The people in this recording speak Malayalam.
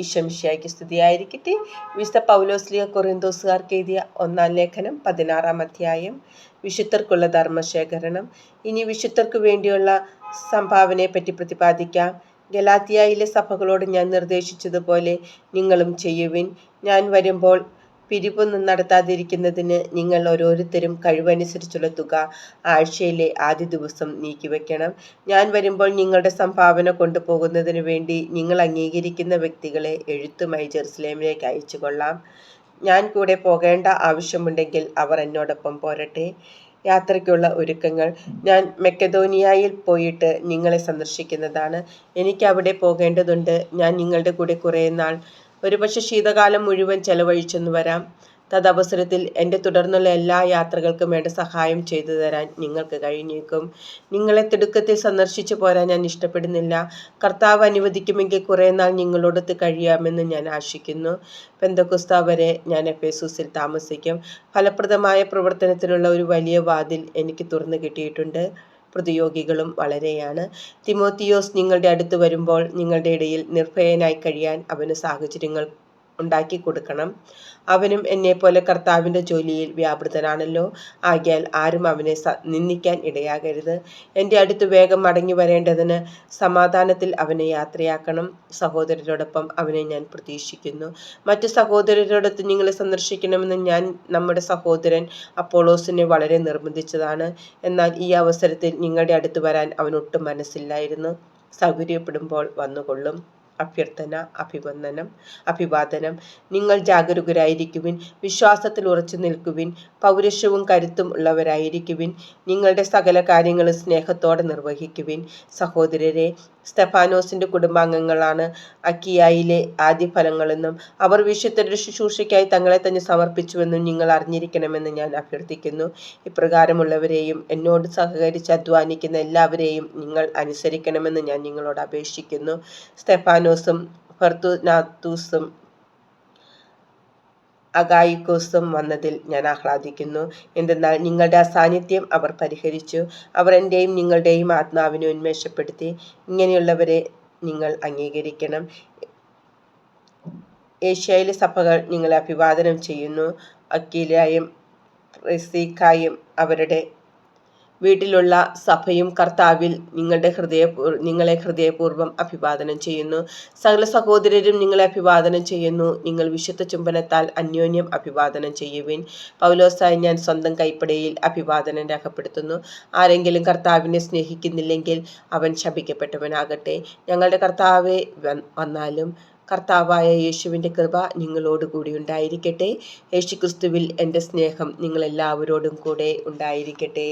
ഈശംഷിയായിക്ക് സ്തുതിയായിരിക്കട്ടെ. വിശുദ്ധ പൗലോസ്ലിയ കൊറിന്തോസുകാർക്ക് എഴുതിയ ഒന്നാം ലേഖനം പതിനാറാം അധ്യായം. വിശുദ്ധർക്കുള്ള ധർമ്മശേഖരണം. ഇനി വിശുദ്ധർക്ക് വേണ്ടിയുള്ള സംഭാവനയെ പറ്റി പ്രതിപാദിക്കാം. ഗലാത്തിയായിലെ സഭകളോട് ഞാൻ നിർദ്ദേശിച്ചതുപോലെ നിങ്ങളും ചെയ്യുവിൻ. ഞാൻ വരുമ്പോൾ പിരിവൊന്നും നടത്താതിരിക്കുന്നതിന് നിങ്ങൾ ഓരോരുത്തരും കഴിവനുസരിച്ചുള്ള തുക ആഴ്ചയിലെ ആദ്യ ദിവസം നീക്കിവെക്കണം ഞാൻ വരുമ്പോൾ നിങ്ങളുടെ സംഭാവന കൊണ്ടുപോകുന്നതിന് വേണ്ടി നിങ്ങൾ അംഗീകരിക്കുന്ന വ്യക്തികളെ എഴുത്തുമായി ജെറുസലേമിലേക്ക് അയച്ചു കൊള്ളാം. ഞാൻ കൂടെ പോകേണ്ട ആവശ്യമുണ്ടെങ്കിൽ അവർ എന്നോടൊപ്പം പോരട്ടെ. യാത്രയ്ക്കുള്ള ഒരുക്കങ്ങൾ. ഞാൻ മെക്കതോനിയായിൽ പോയിട്ട് നിങ്ങളെ സന്ദർശിക്കുന്നതാണ്. എനിക്ക് അവിടെ പോകേണ്ടതുണ്ട്. ഞാൻ നിങ്ങളുടെ കൂടെ കുറേ നാൾ ഒരുപക്ഷെ ശീതകാലം മുഴുവൻ ചെലവഴിച്ചെന്ന് വരാം. തദവസരത്തിൽ എന്റെ തുടർന്നുള്ള എല്ലാ യാത്രകൾക്കും വേണ്ട സഹായം ചെയ്തു തരാൻ നിങ്ങൾക്ക് കഴിഞ്ഞേക്കും. നിങ്ങളെ തിടുക്കത്തിൽ സന്ദർശിച്ചു പോരാൻ ഞാൻ ഇഷ്ടപ്പെടുന്നില്ല. കർത്താവ് അനുവദിക്കുമെങ്കിൽ കുറേ നാൾ നിങ്ങളോടൊത്ത് കഴിയാമെന്ന് ഞാൻ ആശിക്കുന്നു. പെന്തക്കുസ്ത വരെ ഞാൻ എഫേസൂസിൽ താമസിക്കും. ഫലപ്രദമായ പ്രവർത്തനത്തിനുള്ള ഒരു വലിയ വാതിൽ എനിക്ക് തുറന്നു കിട്ടിയിട്ടുണ്ട്. പ്രതിയോഗികളും വളരെയാണ്. തിമോത്തിയോസ് നിങ്ങളുടെ അടുത്ത് വരുമ്പോൾ നിങ്ങളുടെ ഇടയിൽ നിർഭയനായി കഴിയാൻ അവന് സാഹചര്യങ്ങൾ ഉണ്ടാക്കി കൊടുക്കണം. അവനും എന്നെപ്പോലെ കർത്താവിന്റെ ജോലിയിൽ വ്യാപൃതനാണല്ലോ. ആകിയാൽ ആരും അവനെ നിന്ദിക്കാൻ ഇടയാകരുത്. എന്റെ അടുത്ത് വേഗം മടങ്ങി വരേണ്ടതിന് സമാധാനത്തിൽ അവനെ യാത്രയാക്കണം. സഹോദരരോടൊപ്പം അവനെ ഞാൻ പ്രതീക്ഷിക്കുന്നു. മറ്റു സഹോദരരോടൊത്ത് നിങ്ങളെ സന്ദർശിക്കണമെന്ന് ഞാൻ നമ്മുടെ സഹോദരൻ അപ്പോളോസിനെ വളരെ നിർബന്ധിച്ചതാണ്. എന്നാൽ ഈ അവസരത്തിൽ നിങ്ങളുടെ അടുത്ത് വരാൻ അവനൊട്ടും മനസ്സില്ലായിരുന്നു. സൗകര്യപ്പെടുമ്പോൾ വന്നുകൊള്ളും. അഭ്യർത്ഥന അഭിവന്ദനം അഭിവാദനം. നിങ്ങൾ ജാഗരൂകരായിരിക്കുവിൻ വിശ്വാസത്തിൽ ഉറച്ചു നിൽക്കുവിൻ പൗരുഷവും കരുത്തും ഉള്ളവരായിരിക്കുവിൻ നിങ്ങളുടെ സകല കാര്യങ്ങളും സ്നേഹത്തോടെ നിർവഹിക്കുവിൻ. സഹോദരരെ സ്തെഫാനോസിന്റെ കുടുംബാംഗങ്ങളാണ് അക്കിയായിലെ ആദ്യ ഫലങ്ങളെന്നും അവർ വിശുദ്ധരുടെ ശുശ്രൂഷയ്ക്കായി തങ്ങളെ തന്നെ സമർപ്പിച്ചുവെന്നും നിങ്ങൾ അറിഞ്ഞിരിക്കണമെന്ന് ഞാൻ അഭ്യർത്ഥിക്കുന്നു. ഇപ്രകാരമുള്ളവരെയും എന്നോട് സഹകരിച്ച് അധ്വാനിക്കുന്ന എല്ലാവരെയും നിങ്ങൾ അനുസരിക്കണമെന്ന് ഞാൻ നിങ്ങളോട് അപേക്ഷിക്കുന്നു. സ്തെഫാനോസും ഫർത്തുനാത്തൂസും അഗായിക്കോസും വന്നതിൽ ഞാൻ ആഹ്ലാദിക്കുന്നു. എന്തെന്നാൽ നിങ്ങളുടെ അസാന്നിധ്യം അവർ പരിഹരിച്ചു. അവർ എന്റെയും നിങ്ങളുടെയും ആത്മാവിനെ ഉന്മേഷപ്പെടുത്തി. ഇങ്ങനെയുള്ളവരെ നിങ്ങൾ അംഗീകരിക്കണം. ഏഷ്യയിലെ സഭകൾ നിങ്ങളെ അഭിവാദനം ചെയ്യുന്നു. അക്കീലായും റെസീക്കായും അവരുടെ വീട്ടിലുള്ള സഭയും കർത്താവിൽ നിങ്ങളുടെ ഹൃദയ നിങ്ങളെ ഹൃദയപൂർവം അഭിവാദനം ചെയ്യുന്നു. സകല സഹോദരരും നിങ്ങളെ അഭിവാദനം ചെയ്യുന്നു. നിങ്ങൾ വിശുദ്ധ ചുംബനത്താൽ അന്യോന്യം അഭിവാദനം ചെയ്യുവിൻ. പൗലോസായി ഞാൻ സ്വന്തം കൈപ്പടയിൽ അഭിവാദനം രേഖപ്പെടുത്തുന്നു. ആരെങ്കിലും കർത്താവിനെ സ്നേഹിക്കുന്നില്ലെങ്കിൽ അവൻ ശപിക്കപ്പെട്ടവനാകട്ടെ. ഞങ്ങളുടെ കർത്താവെ വന്നാലും കർത്താവായ യേശുവിന്റെ കൃപ നിങ്ങളോട് കൂടി ഉണ്ടായിരിക്കട്ടെ. യേശുക്രിസ്തുവിൽ എന്റെ സ്നേഹം നിങ്ങളെല്ലാവരോടും കൂടെ ഉണ്ടായിരിക്കട്ടെ.